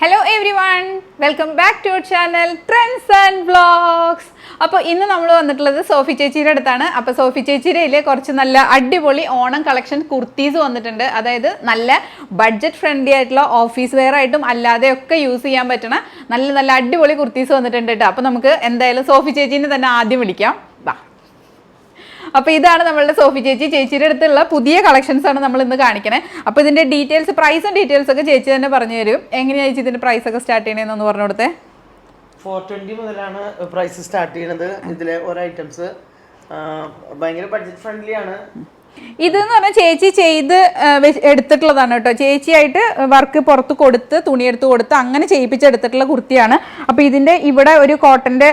Hello everyone welcome back to channel trends and blogs അപ്പോൾ ഇന്ന് നമ്മൾ വന്നിട്ടുള്ളത് സോഫി ചേച്ചിയുടെ അടുത്താണ്. അപ്പോൾ സോഫി ചേച്ചിയുടെ കുറച്ച് നല്ല അടിപൊളി ഓണം കളക്ഷൻ കുർത്തീസ് വന്നിട്ടുണ്ട്. അതായത് നല്ല ബഡ്ജറ്റ് ഫ്രണ്ട്ലി ആയിട്ടുള്ള ഓഫീസ് വെയർ ആയിട്ടും അല്ലാതെ ഒക്കെ യൂസ് ചെയ്യാൻ പറ്റണ നല്ല നല്ല അടിപൊളി കുർത്തീസ് വന്നിട്ടുണ്ട് കേട്ടോ അപ്പോൾ നമുക്ക് എന്തായാലും സോഫി ചേച്ചീനെ തന്നെ ആദ്യം വിളിക്കാം. അപ്പോൾ ഇതാണ് നമ്മളുടെ സോഫി ചേച്ചി. ചേച്ചിയുടെ അടുത്തുള്ള പുതിയ കളക്ഷൻസ് ആണ് നമ്മൾ ഇന്ന് കാണിക്കണേ. അപ്പോൾ ഇതിന്റെ ഡീറ്റെയിൽസ് പ്രൈസും ഡീറ്റെയിൽസ് ഒക്കെ ചേച്ചി തന്നെ പറഞ്ഞു തരും. എങ്ങനെയാ ചേച്ചി ഇതിന്റെ പ്രൈസ് ഒക്കെ സ്റ്റാർട്ട് ചെയ്യണെന്ന് പറഞ്ഞു കൊടുത്തേ. ഫോർ ട്വന്റി മുതലാണ് പ്രൈസ് സ്റ്റാർട്ട് ചെയ്യണത്. ഇതിലെ ഓരോ ഐറ്റംസ് ഭയങ്കര ബഡ്ജറ്റ് ഫ്രണ്ട്ലി ആണ്. ഇതെന്ന് പറഞ്ഞാൽ ചേച്ചി ചെയ്ത് എടുത്തിട്ടുള്ളതാണ് കേട്ടോ. ചേച്ചിയായിട്ട് വർക്ക് പുറത്ത് കൊടുത്ത് തുണിയെടുത്ത് കൊടുത്ത് അങ്ങനെ ചെയ്യിപ്പിച്ചെടുത്തിട്ടുള്ള കുർത്തിയാണ്. അപ്പോൾ ഇതിന്റെ ഇവിടെ ഒരു കോട്ടന്റെ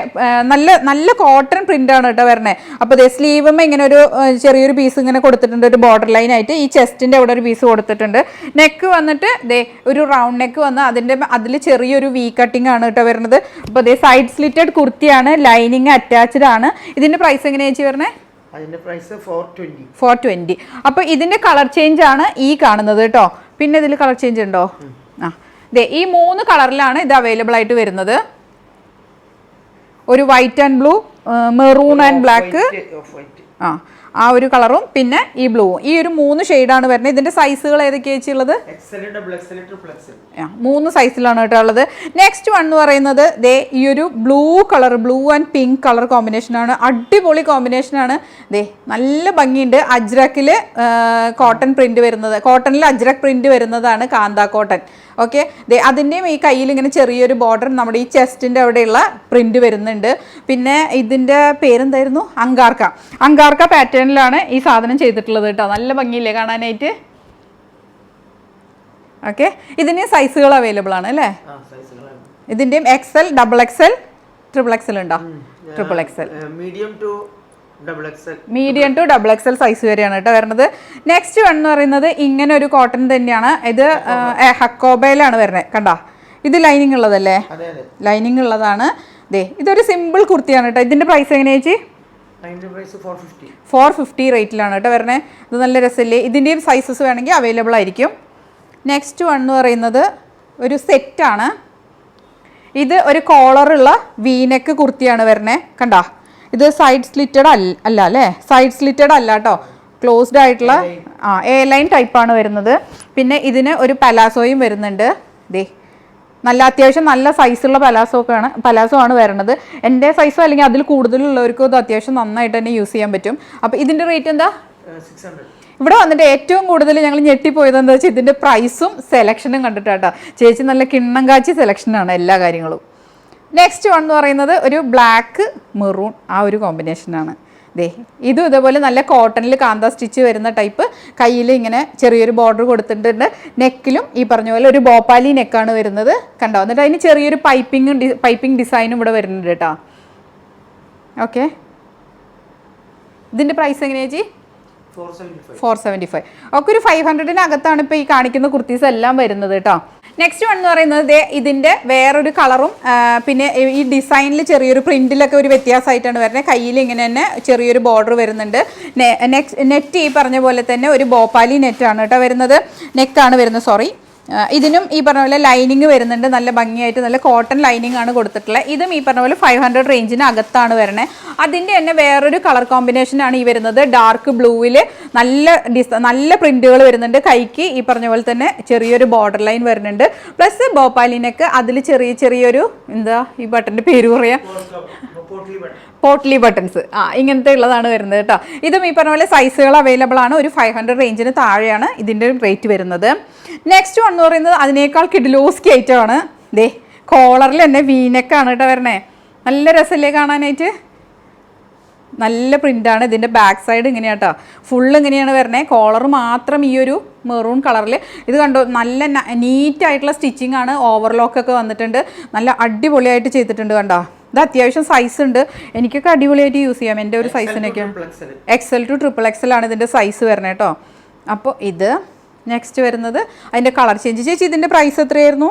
നല്ല നല്ല കോട്ടൺ പ്രിന്റ് ആണ് കേട്ടോ വരണേ. അപ്പോൾ ദേ സ്ലീവുമ്മ ഇങ്ങനെ ഒരു ചെറിയൊരു പീസ് ഇങ്ങനെ കൊടുത്തിട്ടുണ്ട് ഒരു ബോർഡർ ലൈൻ ആയിട്ട്. ഈ ചെസ്റ്റിന്റെ അവിടെ ഒരു പീസ് കൊടുത്തിട്ടുണ്ട്. നെക്ക് വന്നിട്ട് ദേ ഒരു റൗണ്ട് നെക്ക് വന്ന് അതിന്റെ അതിൽ ചെറിയൊരു വി കട്ടിംഗ് ആണ് കേട്ടോ വരുന്നത് അപ്പോൾ ദേ സൈഡ് സ്ലിറ്റഡ് കുർത്തിയാണ് ലൈനിങ് അറ്റാച്ച്ഡ് ആണ്. ഇതിന്റെ പ്രൈസ് എങ്ങനെയാ ചേച്ചി വരണേ? അതിന്റെ പ്രൈസ് ഫോർ ട്വന്റി അപ്പൊ ഇതിന്റെ കളർ ചേഞ്ച് ആണ് ഈ കാണുന്നത് കേട്ടോ. പിന്നെ ഇതിൽ കളർ ചേഞ്ച് ഉണ്ടോ? ആ. ദേ ഈ മൂന്ന് കളറിലാണ് ഇത് അവൈലബിൾ ആയിട്ട് വരുന്നത്. ഒരു white and blue maroon and black ആ. ആ ഒരു കളറും പിന്നെ ഈ ബ്ലൂവും. ഈ ഒരു മൂന്ന് ഷെയ്ഡാണ് വരുന്നത്. ഇതിന്റെ സൈസുകൾ ഏതൊക്കെയാ ഉള്ളത്? മൂന്ന് സൈസിലാണ് കേട്ടോ ഉള്ളത്. നെക്സ്റ്റ് വൺ എന്ന് പറയുന്നത് ദേ ഈ ഒരു blue colour blue and pink colour combination ആണ്. അടിപൊളി കോമ്പിനേഷൻ ആണ്. ദേ നല്ല ഭംഗിയുണ്ട്. അജ്രക്കിൽ കോട്ടൺ പ്രിന്റ് വരുന്നത്. കോട്ടണിൽ അജ്രക് പ്രിന്റ് വരുന്നതാണ് കാന്ത കോട്ടൺ ഓക്കെ അതിന്റെയും ഈ കയ്യിൽ ഇങ്ങനെ ചെറിയൊരു ബോർഡർ നമ്മുടെ ഈ ചെസ്റ്റിന്റെ അവിടെയുള്ള പ്രിന്റ് വരുന്നുണ്ട്. പിന്നെ ഇതിന്റെ പേരെന്തായിരുന്നു? അങ്കാർക്ക. അങ്കാർക്ക പാറ്റേണിലാണ് ഈ സാധനം ചെയ്തിട്ടുള്ളത് കേട്ടോ. നല്ല ഭംഗിയില്ലേ കാണാനായിട്ട്? ഓക്കെ ഇതിന് സൈസുകൾ അവൈലബിൾ ആണ് അല്ലേ? ഇതിന്റെയും XL double XL triple XL ഉണ്ടോ? Triple XL medium to medium to double XL size വരെയാണ് കേട്ടോ വരുന്നത്. നെക്സ്റ്റ് വൺ എന്ന് പറയുന്നത് ഇങ്ങനെ ഒരു കോട്ടൺ തന്നെയാണ്. ഇത് ഹക്കോബയിലാണ് വരുന്നത്. കണ്ടോ? ഇത് ലൈനിങ് ഉള്ളതല്ലേ? ലൈനിങ് ഉള്ളതാണ്. ദേ ഇതൊരു സിമ്പിൾ കുർത്തിയാണ് കേട്ടോ. ഇതിന്റെ പ്രൈസ് എങ്ങനെയാ ചേച്ചി? ഫോർ ഫിഫ്റ്റി റേറ്റിലാണ് കേട്ടോ വരണേ ഇത് നല്ല രസമില്ലേ? ഇതിന്റെയും സൈസസ് വേണമെങ്കിൽ അവൈലബിൾ ആയിരിക്കും. നെക്സ്റ്റ് വൺ എന്ന് പറയുന്നത് ഒരു സെറ്റാണ് ഇത് ഒരു കോളറുള്ള വീനക്ക് കുർത്തിയാണ് വരണേ കണ്ടാ? ഇത് സൈഡ് സ്ലിറ്റഡ് അല്ല അല്ല അല്ലേ? സൈഡ് സ്ലിറ്റഡ് അല്ല കേട്ടോ ക്ലോസ്ഡ് ആയിട്ടുള്ള ആ എ ലൈൻ ടൈപ്പാണ് വരുന്നത്. പിന്നെ ഇതിന് ഒരു പലാസോയും വരുന്നുണ്ട്. ദേ നല്ല അത്യാവശ്യം നല്ല സൈസുള്ള പലാസോ ഒക്കെ ആണ് പലാസോ ആണ് വരുന്നത് എന്റെ സൈസോ അല്ലെങ്കിൽ അതിൽ കൂടുതലുള്ളവർക്കും ഇത് അത്യാവശ്യം നന്നായിട്ട് തന്നെ യൂസ് ചെയ്യാൻ പറ്റും. അപ്പോൾ ഇതിന്റെ റേറ്റ് എന്താ? ഇവിടെ വന്നിട്ട് ഏറ്റവും കൂടുതൽ ഞങ്ങൾ ഞെട്ടിപ്പോയത് എന്താ വെച്ചാൽ ഇതിന്റെ പ്രൈസും സെലക്ഷനും കണ്ടിട്ടാട്ടോ. ചേച്ചി നല്ല കിണ്ണം കാച്ചി സെലക്ഷനാണ് എല്ലാ കാര്യങ്ങളും. നെക്സ്റ്റ് വൺ എന്ന് പറയുന്നത് ഒരു ബ്ലാക്ക് മെറൂൺ ആ ഒരു കോമ്പിനേഷനാണ് ദേ ഇതും ഇതേപോലെ നല്ല കോട്ടണിൽ കാന്ത സ്റ്റിച്ച് വരുന്ന ടൈപ്പ് കയ്യിൽ ഇങ്ങനെ ചെറിയൊരു ബോർഡർ കൊടുത്തിട്ടുണ്ട്. നെക്കിലും ഈ പറഞ്ഞ പോലെ ഒരു ബോപ്പാലി നെക്കാണ് വരുന്നത്. കണ്ടോ? എന്നിട്ട് അതിന് ചെറിയൊരു പൈപ്പിംഗ് പൈപ്പിംഗ് ഡിസൈനും ഇവിടെ വരുന്നുണ്ട് കേട്ടോ. ഓക്കെ ഇതിന്റെ പ്രൈസ് എങ്ങനെയാ ചേച്ചി? ഫോർ സെവന്റി ഫൈവ് ഒക്കെ ഒരു ഫൈവ് ഹൺഡ്രഡിനകത്താണ് ഇപ്പോൾ ഈ കാണിക്കുന്ന കുർത്തീസ് എല്ലാം വരുന്നത് കേട്ടോ നെക്സ്റ്റ് വൺ എന്ന് പറയുന്നത് ഇതിന്റെ വേറൊരു കളറും പിന്നെ ഈ ഡിസൈനിൽ ചെറിയൊരു പ്രിന്റിലൊക്കെ ഒരു വ്യത്യാസമായിട്ടാണ് വരുന്നത്. കയ്യിൽ ഇങ്ങനെ തന്നെ ചെറിയൊരു ബോർഡർ വരുന്നുണ്ട്. നെക്സ്റ്റ് നെറ്റ് ഈ പറഞ്ഞ പോലെ തന്നെ ഒരു ബോപ്പാലി നെറ്റാണ് കേട്ടോ വരുന്നത്. നെക്കാണ് വരുന്നത് സോറി ഇതിനും ഈ പറഞ്ഞ പോലെ ലൈനിങ് വരുന്നുണ്ട്. നല്ല ഭംഗിയായിട്ട് നല്ല കോട്ടൺ ലൈനിങ് ആണ് കൊടുത്തിട്ടുള്ളത് ഇതും ഈ പറഞ്ഞ പോലെ ഫൈവ് ഹൺഡ്രഡ് റേഞ്ചിന് അകത്താണ് വരണേ. അതിന്റെ തന്നെ വേറൊരു കളർ കോമ്പിനേഷനാണ് ഈ വരുന്നത്. ഡാർക്ക് ബ്ലൂവിൽ നല്ല ഡിസ നല്ല പ്രിന്റുകൾ വരുന്നുണ്ട് കൈക്ക്. ഈ പറഞ്ഞ പോലെ തന്നെ ചെറിയൊരു ബോർഡർ ലൈൻ വരുന്നുണ്ട്. പ്ലസ് ഭോപ്പാലിനൊക്കെ അതിൽ ചെറിയ ചെറിയൊരു എന്താ ഈ ബട്ടന്റെ പേര് പറയാം? പോട്ട്ലി ബട്ടൺസ് ആ ഇങ്ങനത്തെ ഉള്ളതാണ് വരുന്നത് കേട്ടോ. ഇതും ഈ പറഞ്ഞ പോലെ സൈസുകൾ അവൈലബിൾ ആണ്. ഒരു ഫൈവ് ഹൺഡ്രഡ് റേഞ്ചിന് താഴെയാണ് ഇതിന്റെ റേറ്റ് വരുന്നത്. നെക്സ്റ്റ് വൺ എന്ന് പറയുന്നത് അതിനേക്കാൾ കിഡിലോസ്കി ഐറ്റം ആണ്. ദേ കോളറിൽ തന്നെ വീനക്കാണ് കേട്ടോ വരണേ. നല്ല രസമല്ലേ കാണാനായിട്ട്? നല്ല പ്രിന്റാണ് ഇതിന്റെ ബാക്ക് സൈഡ് ഇങ്ങനെയാണ് കേട്ടോ ഫുൾ ഇങ്ങനെയാണ് വരണേ. കോളർ മാത്രം ഈ ഒരു മെറൂൺ കളറിൽ ഇത് കണ്ടോ? നല്ല നീറ്റ് ആയിട്ടുള്ള സ്റ്റിച്ചിങ് ആണ്. ഓവർലോക്കൊക്കെ വന്നിട്ടുണ്ട്. നല്ല അടിപൊളിയായിട്ട് ചെയ്തിട്ടുണ്ട് കണ്ടോ? ഇത് അത്യാവശ്യം സൈസ് ഉണ്ട്. എനിക്കൊക്കെ അടിപൊളിയായിട്ട് യൂസ് ചെയ്യാം. എന്റെ ഒരു സൈസിനൊക്കെ XL XL to triple XL ആണ് ഇതിന്റെ സൈസ് വരണേ കേട്ടോ അപ്പോൾ ഇത് നെക്സ്റ്റ് വരുന്നത് അതിന്റെ കളർ ചേഞ്ച് ചേച്ചി ഇതിന്റെ പ്രൈസ് എത്രയായിരുന്നു?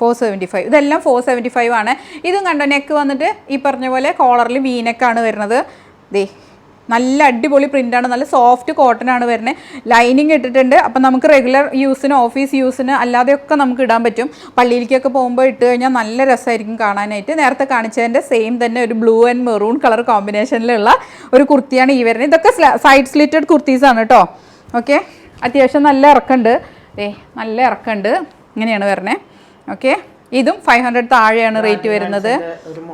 ഫോർ സെവന്റി ഫൈവ് ഇതെല്ലാം ഫോർ സെവന്റി ഫൈവ് ആണ്. ഇതും കണ്ടോ നെക്ക് വന്നിട്ട് ഈ പറഞ്ഞ പോലെ കോളറിൽ വീനെക്കാണ് വരുന്നത്. ദേ നല്ല അടിപൊളി പ്രിന്റാണ് നല്ല സോഫ്റ്റ് കോട്ടൺ ആണ് വരുന്നത്. ലൈനിങ് ഇട്ടിട്ടുണ്ട്. അപ്പം നമുക്ക് റെഗുലർ യൂസിന് ഓഫീസ് യൂസിന് അല്ലാതെയൊക്കെ നമുക്ക് ഇടാൻ പറ്റും. പള്ളിയിലേക്കൊക്കെ പോകുമ്പോൾ ഇട്ട് കഴിഞ്ഞാൽ നല്ല രസമായിരിക്കും കാണാനായിട്ട്. നേരത്തെ കാണിച്ചതിന്റെ സെയിം തന്നെ ഒരു ബ്ലൂ ആൻഡ് മെറൂൺ കളർ കോമ്പിനേഷനിലുള്ള ഒരു കുർത്തിയാണ് ഈ വരുന്നത്. ഇതൊക്കെ സൈഡ് സ്ലിറ്റഡ് കുർത്തീസാണ് കേട്ടോ. ഓക്കെ അത്യാവശ്യം നല്ല ഇറക്കമുണ്ട് ഏ നല്ല ഇറക്കമുണ്ട് ഇങ്ങനെയാണ് വരണേ. ഓക്കെ. ഇതും ഫൈവ് ഹൺഡ്രഡ് താഴെയാണ് റേറ്റ് വരുന്നത്.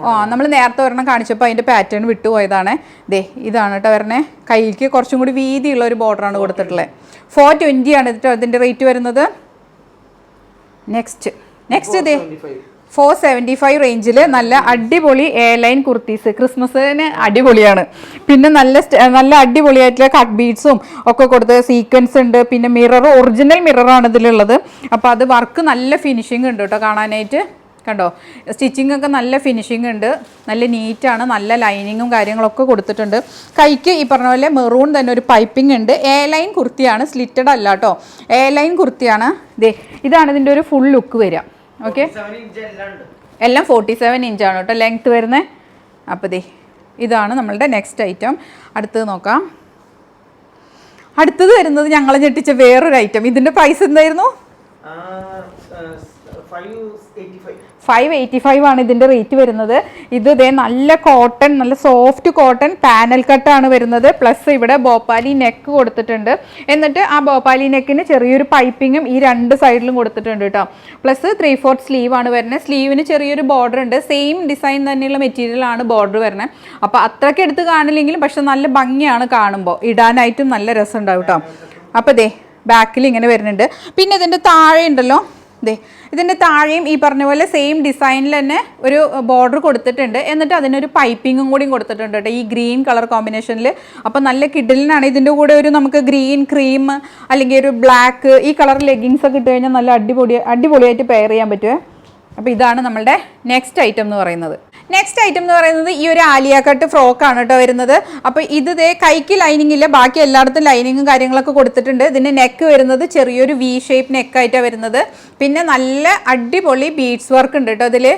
ഓ നമ്മൾ നേരത്തെ ഒരെണ്ണം കാണിച്ചപ്പോൾ അതിന്റെ പാറ്റേൺ വിട്ടുപോയതാണ് ദേ ഇതാണ് കേട്ടോ വരണേ. കൈക്ക് കുറച്ചും കൂടി വീതിയുള്ള ഒരു ബോർഡറാണ് കൊടുത്തിട്ടുള്ളത് ഫോർ ട്വന്റി ആണ് കേട്ടോ ഇതിന്റെ റേറ്റ് വരുന്നത് നെക്സ്റ്റ് നെക്സ്റ്റ് ഇതേ ഫോർ സെവന്റി ഫൈവ് റേഞ്ചിൽ നല്ല അടിപൊളി എ ലൈൻ കുർത്തീസ്. ക്രിസ്മസിന് അടിപൊളിയാണ്. പിന്നെ നല്ല നല്ല അടിപൊളിയായിട്ടുള്ള കട്ട് ബീഡ്സും ഒക്കെ കൊടുത്ത് സീക്വൻസ് ഉണ്ട്. പിന്നെ മിറർ ഒറിജിനൽ മിററാണ് ഇതിലുള്ളത്. അപ്പോൾ അത് വർക്ക് നല്ല ഫിനിഷിംഗ് ഉണ്ട് കേട്ടോ കാണാനായിട്ട്. കണ്ടോ? സ്റ്റിച്ചിങ് ഒക്കെ നല്ല ഫിനിഷിംഗ് ഉണ്ട്. നല്ല നീറ്റാണ്. നല്ല ലൈനിങ്ങും കാര്യങ്ങളൊക്കെ കൊടുത്തിട്ടുണ്ട്. കൈക്ക് ഈ പറഞ്ഞ പോലെ മെറൂൺ തന്നെ ഒരു പൈപ്പിംഗ് ഉണ്ട്. എ ലൈൻ കുർത്തിയാണ്. സ്ലിറ്റഡ് അല്ല കേട്ടോ. എ ലൈൻ കുർത്തിയാണ്. ദേ ഇതാണ് ഇതിന്റെ ഒരു ഫുൾ ലുക്ക് വരിക. ഓക്കെ എല്ലാം ഫോർട്ടി സെവൻ ഇഞ്ചാണ് കേട്ടോ. ലെങ്ത് വരുന്നത് അപ്പോൾ ദേ ഇതാണ് നമ്മളുടെ നെക്സ്റ്റ് ഐറ്റം അടുത്തത് നോക്കാം. അടുത്തത് വരുന്നത് ഞങ്ങളെ ഞെട്ടിച്ച വേറൊരു ഐറ്റം ഇതിന്റെ പ്രൈസ് എന്തായിരുന്നു? ഫൈവ് എയ്റ്റി ഫൈവ് ആണ് ഇതിന്റെ റേറ്റ് വരുന്നത്. ഇത് ഇതേ നല്ല കോട്ടൺ നല്ല സോഫ്റ്റ് കോട്ടൺ പാനൽ കട്ടാണ് വരുന്നത്. പ്ലസ് ഇവിടെ ബോപ്പാലി നെക്ക് കൊടുത്തിട്ടുണ്ട്. എന്നിട്ട് ആ ബോപ്പാലി നെക്കിന് ചെറിയൊരു പൈപ്പിങ്ങും ഈ രണ്ട് സൈഡിലും കൊടുത്തിട്ടുണ്ട് കേട്ടോ പ്ലസ് ത്രീ ഫോർത്ത് സ്ലീവ് ആണ് വരുന്നത്. സ്ലീവിന് ചെറിയൊരു ബോർഡർ ഉണ്ട്. സെയിം ഡിസൈൻ തന്നെയുള്ള മെറ്റീരിയൽ ആണ് ബോർഡർ വരുന്നത്. അപ്പോൾ അത്രയ്ക്ക് എടുത്ത് കാണില്ലെങ്കിലും പക്ഷെ നല്ല ഭംഗിയാണ് കാണുമ്പോൾ ഇടാനായിട്ടും നല്ല രസം ഉണ്ടാവും കേട്ടോ അപ്പോൾ ദേ ബാക്കിൽ ഇങ്ങനെ വരുന്നുണ്ട്. പിന്നെ ഇതിന്റെ താഴെ ഉണ്ടല്ലോ. ദേ ഇതിന്റെ താഴെയും ഈ പറഞ്ഞ പോലെ സെയിം ഡിസൈനിൽ തന്നെ ഒരു ബോർഡർ കൊടുത്തിട്ടുണ്ട്. എന്നിട്ട് അതിനൊരു പൈപ്പിങ്ങും കൂടിയും കൊടുത്തിട്ടുണ്ട് കേട്ടോ. ഈ ഗ്രീൻ കളർ കോമ്പിനേഷനിൽ അപ്പോൾ നല്ല കിഡിലിനാണ് ഇതിന്റെ കൂടെ ഒരു നമുക്ക് ഗ്രീൻ ക്രീം അല്ലെങ്കിൽ ഒരു ബ്ലാക്ക് ഈ കളർ ലെഗിങ്സ് ഒക്കെ ഇട്ട് കഴിഞ്ഞാൽ നല്ല അടിപൊളി അടിപൊളിയായിട്ട് പെയർ ചെയ്യാൻ പറ്റുമേ അപ്പോൾ ഇതാണ് നമ്മളുടെ നെക്സ്റ്റ് ഐറ്റം എന്ന് പറയുന്നത്. നെക്സ്റ്റ് ഐറ്റം എന്ന് പറയുന്നത് ഈ ഒരു ആലിയ കട്ട് ഫ്രോക്കാണ് കേട്ടോ വരുന്നത്. അപ്പോൾ ഇത് ദേ കൈക്ക് ലൈനിങ് ഇല്ല ബാക്കി എല്ലായിടത്തും ലൈനിങ്ങും കാര്യങ്ങളൊക്കെ കൊടുത്തിട്ടുണ്ട്. ഇതിന്റെ നെക്ക് വരുന്നത് ചെറിയൊരു വി ഷേപ്പ് നെക്കായിട്ടാണ് വരുന്നത്. പിന്നെ നല്ല അടിപൊളി ബീഡ്സ് വർക്ക് ഉണ്ട് കേട്ടോ ഇതിൽ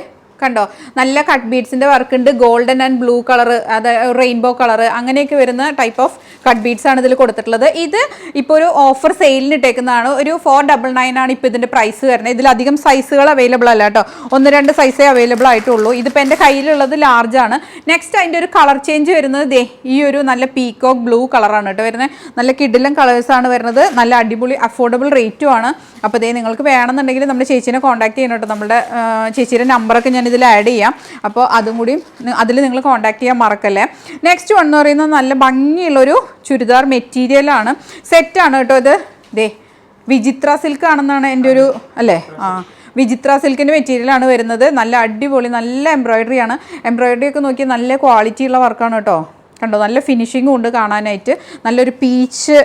കണ്ടോ? നല്ല കട്ട് ബീഡ്സിന്റെ വർക്ക് ഉണ്ട്. ഗോൾഡൻ ആൻഡ് ബ്ലൂ കളർ അത് റെയിൻബോ കളർ അങ്ങനെയൊക്കെ വരുന്ന ടൈപ്പ് ഓഫ് കട്ട് ബീഡ്സ് ആണ് ഇതിൽ കൊടുത്തിട്ടുള്ളത്. ഇത് ഇപ്പോൾ ഒരു ഓഫർ സെയിലിന് ഇട്ടേക്കുന്നതാണ്. ഒരു ഫോർ ഡബിൾ നയൻ ആണ് ഇപ്പോൾ ഇതിന്റെ പ്രൈസ് വരുന്നത്. ഇതിലധികം സൈസുകൾ അവൈലബിൾ അല്ല കേട്ടോ. ഒന്ന് രണ്ട് സൈസേ അവൈലബിൾ ആയിട്ടുള്ളൂ. ഇതിപ്പോൾ എന്റെ കയ്യിലുള്ളത് ലാർജ് ആണ്. നെക്സ്റ്റ് അതിന്റെ ഒരു കളർ ചേഞ്ച് വരുന്നത് ദേ ഈ ഒരു നല്ല പീക്കോക്ക് ബ്ലൂ കളറാണ് കേട്ടോ വരുന്നത്. നല്ല കിഡിലും കളേഴ്സാണ് വരുന്നത്. നല്ല അടിപൊളി അഫോർഡബിൾ റേറ്റും ആണ്. അപ്പോൾ ഇതേ നിങ്ങൾക്ക് വേണമെന്നുണ്ടെങ്കിൽ നമ്മുടെ ചേച്ചീനെ കോൺടാക്ട് ചെയ്യണം കേട്ടോ. നമ്മുടെ ചേച്ചിയുടെ നമ്പറൊക്കെ ഞാൻ ഇതിൽ ആഡ് ചെയ്യാം. അപ്പോൾ അതും കൂടി അതിൽ നിങ്ങൾ കോൺടാക്ട് ചെയ്യാൻ മറക്കല്ലേ. നെക്സ്റ്റ് വൺ എന്ന് പറയുന്നത് നല്ല ഭംഗിയുള്ളൊരു ചുരിദാർ മെറ്റീരിയലാണ് സെറ്റാണ് കേട്ടോ ഇത്. ദേ വിചിത്ര സിൽക്ക് ആണെന്നാണ് എന്റെ ഒരു അല്ലേ? ആ വിചിത്ര സിൽക്കിന്റെ മെറ്റീരിയലാണ് വരുന്നത്. നല്ല അടിപൊളി നല്ല എംബ്രോയ്ഡറി ആണ്. എംബ്രോയ്ഡറി ഒക്കെ നോക്കി നല്ല ക്വാളിറ്റി ഉള്ള വർക്കാണ് കേട്ടോ. കണ്ടോ? നല്ല ഫിനിഷിങ്ങും ഉണ്ട് കാണാനായിട്ട്. നല്ലൊരു പീച്ച്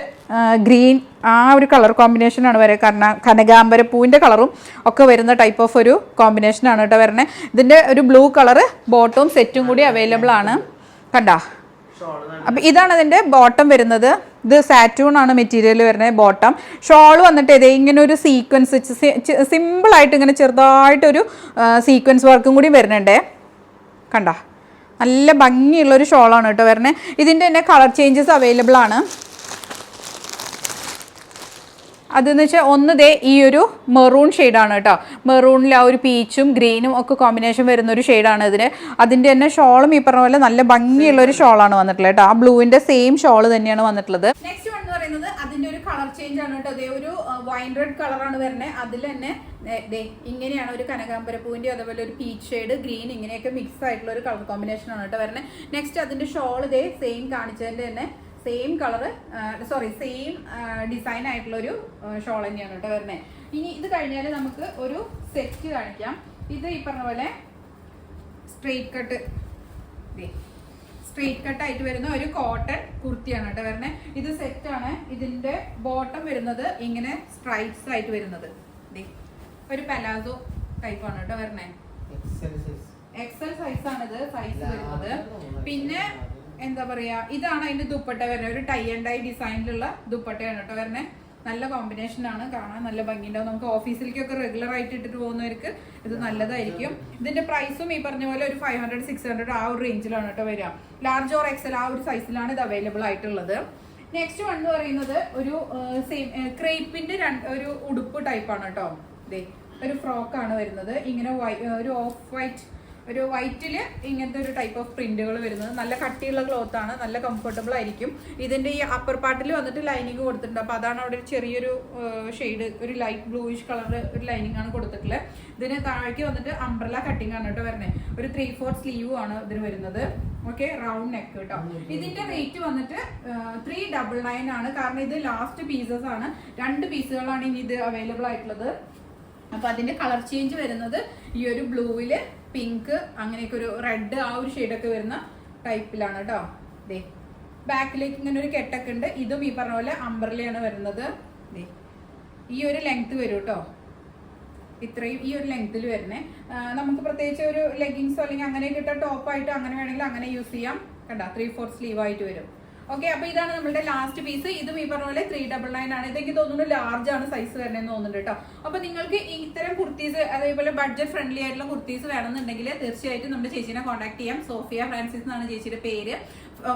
ഗ്രീൻ ആ ഒരു കളർ കോമ്പിനേഷനാണ് വരെ കാരണം കനകാമ്പരപ്പൂവിന്റെ കളറും ഒക്കെ വരുന്ന ടൈപ്പ് ഓഫ് ഒരു കോമ്പിനേഷനാണ് കേട്ടോ വരണേ. ഇതിന്റെ ഒരു ബ്ലൂ കളറ് ബോട്ടവും സെറ്റും കൂടി അവൈലബിൾ ആണ്. കണ്ടാ? അപ്പം ഇതാണ് അതിന്റെ ബോട്ടം വരുന്നത്. ഇത് സാറ്റൂൺ ആണ് മെറ്റീരിയൽ വരുന്നത് ബോട്ടം ഷോൾ വന്നിട്ട് ഇതേ ഇങ്ങനെ ഒരു സീക്വൻസ് സിമ്പിളായിട്ട് ഇങ്ങനെ ചെറുതായിട്ടൊരു സീക്വൻസ് വർക്കും കൂടി വരുന്നുണ്ടേ. കണ്ട? നല്ല ഭംഗിയുള്ളൊരു ഷോളാണ് കേട്ടോ വരണേ. ഇതിന്റെ തന്നെ കളർ ചേഞ്ചസ് അവൈലബിൾ ആണ്. അതെന്ന് വെച്ചാൽ ഒന്ന് ദേ ഈ ഒരു മെറൂൺ ഷെയ്ഡാണ് കേട്ടോ. മെറൂണിൽ ആ ഒരു പീച്ചും ഗ്രീനും ഒക്കെ കോമ്പിനേഷൻ വരുന്ന ഒരു ഷെയ്ഡാണ് ഇതിന്. അതിന്റെ തന്നെ ഷോളും ഈ പറഞ്ഞ പോലെ നല്ല ഭംഗിയുള്ള ഒരു ഷോളാണ് വന്നിട്ടുള്ളത് കേട്ടോ. ആ ബ്ലൂവിന്റെ സെയിം ഷോൾ തന്നെയാണ് വന്നിട്ടുള്ളത്. നെക്സ്റ്റ് വൺ എന്ന് പറയുന്നത് അതിന്റെ ഒരു കളർ ചേഞ്ച് ആണ് കേട്ടോ. അതേ ഒരു വൈൻ റെഡ് കളറാണ് വരുന്നത് അതിൽ തന്നെ ദേ- ദേ ഇങ്ങനെയാണ് ഒരു കനകാമ്പരപ്പൂവിന്റെ അതുപോലെ അതേപോലെ ഒരു പീച്ച് ഷെയ്ഡ് ഗ്രീൻ ഇങ്ങനെയൊക്കെ മിക്സ് ആയിട്ടുള്ള ഒരു കളർ കോമ്പിനേഷൻ ആണ് കേട്ടോ വരുന്നത് നെക്സ്റ്റ് അതിന്റെ ഷോൾ ഇതേ സെയിം കാണിച്ചതിന്റെ തന്നെ same colour sorry same design ആയിട്ടുള്ള ഒരു ഷോൾ തന്നെയാണ് കേട്ടോ വരുന്നത് ഇനി ഇത് കഴിഞ്ഞാൽ നമുക്ക് ഒരു സെറ്റ് കാണിക്കാം. ഇത് ഈ പറഞ്ഞ പോലെ സ്ട്രെയിറ്റ് കട്ട് സ്ട്രെയിറ്റ് കട്ട് ആയിട്ട് വരുന്ന ഒരു കോട്ടൺ കുർത്തിയാണ് കേട്ടോ വരുന്നത് ഇത് സെറ്റ് ആണ്. ഇതിന്റെ ബോട്ടം വരുന്നത് ഇങ്ങനെ സ്ട്രൈറ്റ്സ് ആയിട്ട് വരുന്നത്. ഒരു പലാസോ ടൈപ്പ് ആണ് കേട്ടോ വരണേ എക്സൽ സൈസ് ആണ് ഇത് സൈസ് വരുന്നത്. പിന്നെ എന്താ പറയാ ഇതാണ് അതിന്റെ ദുപ്പട്ട വരുന്നത്. ഒരു ടൈ ആൻഡ് ഡൈ ഡിസൈനിലുള്ള ദുപ്പട്ടയാണ് കേട്ടോ വരുന്നത് നല്ല കോമ്പിനേഷൻ ആണ് കാണാൻ നല്ല ഭംഗിയുണ്ടാവും. നമുക്ക് ഓഫീസിലേക്കൊക്കെ റെഗുലർ ആയിട്ട് ഇട്ടിട്ട് പോകുന്നവർക്ക് ഇത് നല്ലതായിരിക്കും. ഇതിന്റെ പ്രൈസും ഈ പറഞ്ഞ പോലെ ഒരു ഫൈവ് ഹൺഡ്രഡ് സിക്സ് ഹൺഡ്രഡ് ആ ഒരു റേഞ്ചിലാണ് കേട്ടോ വരിക. ലാർജ് ഓർ എക്സൽ ആ ഒരു സൈസിലാണ് ഇത് അവൈലബിൾ ആയിട്ടുള്ളത്. നെക്സ്റ്റ് വൺ എന്ന് പറയുന്നത് ഒരു സെയിം ക്രേപ്പിന്റെ ഒരു ഉടുപ്പ് ടൈപ്പാണ് കേട്ടോ. ദേ ഒരു ഫ്രോക്കാണ് വരുന്നത്. ഇങ്ങനെ ഒരു ഓഫ് വൈറ്റ് ഒരു വൈറ്റിൽ ഇങ്ങനത്തെ ഒരു ടൈപ്പ് ഓഫ് പ്രിന്റുകൾ വരുന്നത്. നല്ല കട്ടിയുള്ള ക്ലോത്ത് ആണ് നല്ല കംഫർട്ടബിൾ ആയിരിക്കും. ഇതിന്റെ ഈ അപ്പർ പാർട്ടിൽ വന്നിട്ട് ലൈനിങ് കൊടുത്തിട്ടുണ്ട്. അപ്പോൾ അതാണ് അവിടെ ഒരു ചെറിയൊരു ഷെയ്ഡ് ഒരു ലൈറ്റ് ബ്ലൂയിഷ് കളർ ഒരു ലൈനിങ് ആണ് കൊടുത്തിട്ടുള്ളത്. ഇതിന് താഴേക്ക് വന്നിട്ട് അംബ്രല കട്ടിംഗ് ആണ് കേട്ടോ വരുന്നത് ഒരു ത്രീ ഫോർ സ്ലീവ് ആണ് ഇതിന് വരുന്നത്. ഓക്കെ റൗണ്ട് നെക്ക് കേട്ടോ. ഇതിന്റെ റേറ്റ് വന്നിട്ട് ത്രീ ഡബിൾ നയൻ ആണ്. കാരണം ഇത് ലാസ്റ്റ് പീസസ് ആണ്. രണ്ട് പീസുകളാണ് ഇനി ഇത് അവൈലബിൾ ആയിട്ടുള്ളത്. അപ്പൊ അതിന്റെ കളർ ചേഞ്ച് വരുന്നത് ഈ ഒരു ബ്ലൂവിൽ പിങ്ക് അങ്ങനെയൊക്കെ ഒരു റെഡ് ആ ഒരു ഷെയ്ഡൊക്കെ വരുന്ന ടൈപ്പിലാണ് കേട്ടോ ദേ ബാക്കിലേക്ക് ഇങ്ങനെ ഒരു കെട്ടൊക്കെ ഉണ്ട്. ഇതും ഈ പറഞ്ഞ പോലെ അംബ്രലയാണ് വരുന്നത്. ദേ ഈ ഒരു ലെങ്ത് വരും കേട്ടോ ഇത്രയും ഈ ഒരു ലെങ്ത്തിൽ വരുന്നേ. നമുക്ക് പ്രത്യേകിച്ച് ഒരു ലെഗിങ്സോ അല്ലെങ്കിൽ അങ്ങനെ കിട്ട ടോപ്പായിട്ട് അങ്ങനെ വേണമെങ്കിൽ അങ്ങനെ യൂസ് ചെയ്യാം. കണ്ട? ത്രീ ഫോർ സ്ലീവ് ആയിട്ട് വരും. ഓക്കെ അപ്പൊ ഇതാണ് നമ്മുടെ ലാസ്റ്റ് പീസ് ഇതും ഈ പറഞ്ഞ പോലെ ത്രീ ഡബിൾ നയൻ ആണ്. ഇതെനിക്ക് തോന്നുന്നു ലാർജ് ആണ് സൈസ് വരണമെന്ന് തോന്നുന്നുണ്ട് കേട്ടോ അപ്പൊ നിങ്ങൾക്ക് ഇത്തരം കുർത്തീസ് അതേപോലെ ബഡ്ജറ്റ് ഫ്രണ്ട്ലി ആയിട്ടുള്ള കുർത്തീസ് വേണമെന്നുണ്ടെങ്കിൽ തീർച്ചയായിട്ടും നമ്മുടെ ചേച്ചീനെ കോൺടാക്ട് ചെയ്യാം. സോഫിയ ഫ്രാൻസിസ് എന്നാണ് ചേച്ചിയുടെ പേര്.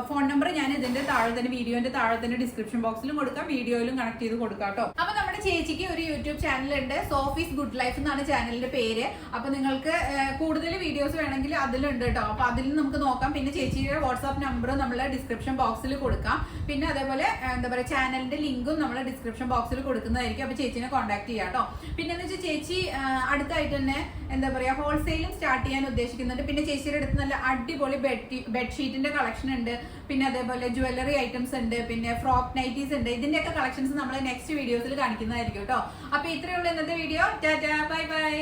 ഫോൺ നമ്പർ ഞാൻ ഇതിന്റെ താഴെ തന്നെ വീഡിയോന്റെ താഴെ തന്നെ ഡിസ്ക്രിപ്ഷൻ ബോക്സിലും കൊടുക്കാം. വീഡിയോയിലും കണക്ട് ചെയ്ത് കൊടുക്കാം കേട്ടോ അപ്പൊ നമ്മുടെ ചേച്ചിക്ക് ഒരു യൂട്യൂബ് ചാനൽ ഉണ്ട് സോഫീസ് ഗുഡ് ലൈഫ് എന്നാണ് ചാനലിന്റെ പേര്. അപ്പൊ നിങ്ങൾക്ക് കൂടുതൽ വീഡിയോസ് വേണമെങ്കിൽ അതിലുണ്ട് കേട്ടോ. അപ്പൊ അതിൽ നമുക്ക് നോക്കാം. പിന്നെ ചേച്ചിയുടെ വാട്സാപ്പ് നമ്പറും നമ്മൾ ഡിസ്ക്രിപ്ഷൻ ബോക്സിൽ കൊടുക്കാം. പിന്നെ അതേപോലെ എന്താ പറയുക ചാനലിന്റെ ലിങ്കും നമ്മൾ ഡിസ്ക്രിപ്ഷൻ ബോക്സിൽ കൊടുക്കുന്നതായിരിക്കും. അപ്പൊ ചേച്ചിനെ കോൺടാക്ട് ചെയ്യാം കേട്ടോ. പിന്നെ എന്ന് വെച്ചാൽ ചേച്ചി അടുത്തായിട്ട് തന്നെ എന്താ പറയുക ഹോൾസെയിലും സ്റ്റാർട്ട് ചെയ്യാൻ ഉദ്ദേശിക്കുന്നുണ്ട്. പിന്നെ ചേച്ചിയുടെ അടുത്ത് നല്ല അടിപൊളി ബെഡ് ബെഡ്ഷീറ്റിന്റെ കളക്ഷൻ ഉണ്ട്. പിന്നെ അതേപോലെ ജ്വല്ലറി ഐറ്റംസ് ഉണ്ട്. പിന്നെ ഫ്രോക്ക് നൈറ്റീസ് ഉണ്ട്. ഇതിന്റെയൊക്കെ കളക്ഷൻസ് നമ്മൾ നെക്സ്റ്റ് വീഡിയോസിൽ കാണിക്കുന്നതായിരിക്കും കേട്ടോ. അപ്പൊ ഇത്രയുള്ള ഇന്നത്തെ വീഡിയോ ടാറ്റാ ബൈ ബൈ.